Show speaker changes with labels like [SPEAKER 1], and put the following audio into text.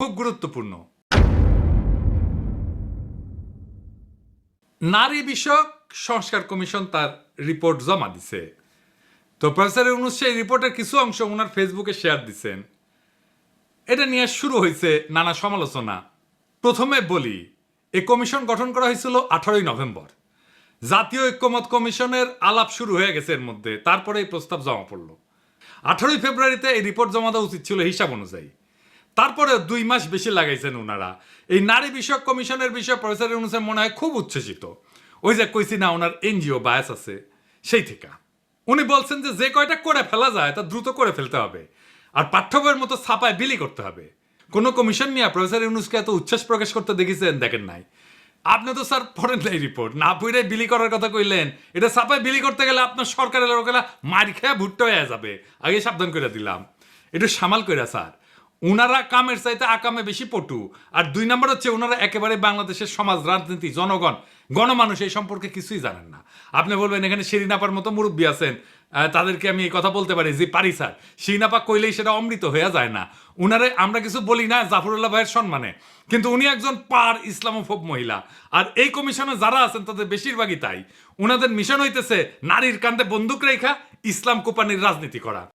[SPEAKER 1] খুব গুরুত্বপূর্ণ। নারী বিষয়ক সংস্কার কমিশন তার রিপোর্ট জমা দিছে। তো প্রফেসর ইউনুস সেই রিপোর্টের কিছু অংশ ওনার ফেসবুকে শেয়ার দিচ্ছেন এটা নিয়ে শুরু হয়েছে নানা সমালোচনা। প্রথমে বলি এই কমিশন গঠন করা হয়েছিল আঠারোই নভেম্বর। জাতীয় ঐক্যমত কমিশনের আলাপ শুরু হয়ে গেছে এর মধ্যে তারপরে এই প্রস্তাব জমা পড়ল। আঠারোই ফেব্রুয়ারিতে এই রিপোর্ট জমা দেওয়া উচিত ছিল হিসাব অনুযায়ী। তারপরে দুই মাস বেশি লাগাইছেন ওনারা এই নারী বিষয়ক কমিশনের বিষয়ে প্রফেসর ইউনুসের মনে হয় খুব উচ্ছ্বসিত। ওই যে কইছি না, ওনার এনজিও বায়াস আছে, সেই থেকে। উনি বলছেন যে যে কয়টা করে ফেলা যায়, তা দ্রুত করে ফেলতে হবে। আর পাঠ্য বইয়ের মতো ছাপায় বিলি করতে হবে। কোনো কমিশন নিয়ে প্রফেসর ইউনুসকে এত উচ্ছ্বাস প্রকাশ করতে দেখেছেন? দেখেন নাই। আপনি তো স্যার পড়েন নাই রিপোর্ট। না পড়ে বিলি করার কথা কইলেন। এটা ছাপায় বিলি করতে গেলে আপনার সরকারের লোকেরা মার খেয়ে ভুট্টা হয়ে যাবে। আগে সাবধান করে দিলাম। একটু সামাল কইরা স্যার। উনারা কামের চাইতে আকামে বেশি পটু। আর দুই নম্বর হচ্ছে ওনারা একেবারে বাংলাদেশের সমাজ, রাজনীতি, জনগণ, গণমানুষ, এই সম্পর্কে কিছুই জানেন না। আপনি বলবেন, এখানে শিরিনাপার মতো মুরব্বী আছেন তাদেরকে আমি এই কথা বলতে পারি যে, পারি স্যার শিরিনাপা কইলেই সেটা অমৃত হয়ে যায় না। উনারে আমরা কিছু বলি না, জাফরুল্লাহ ভাইয়ের সম্মানে। কিন্তু উনি একজন পার ইসলামোফোব মহিলা। আর এই কমিশনে যারা আছেন, তাদের বেশিরভাগই তাই। উনাদের মিশন হইতেছে, নারীর কান্দে বন্দুক রেখা, ইসলাম কোপানির রাজনীতি করা।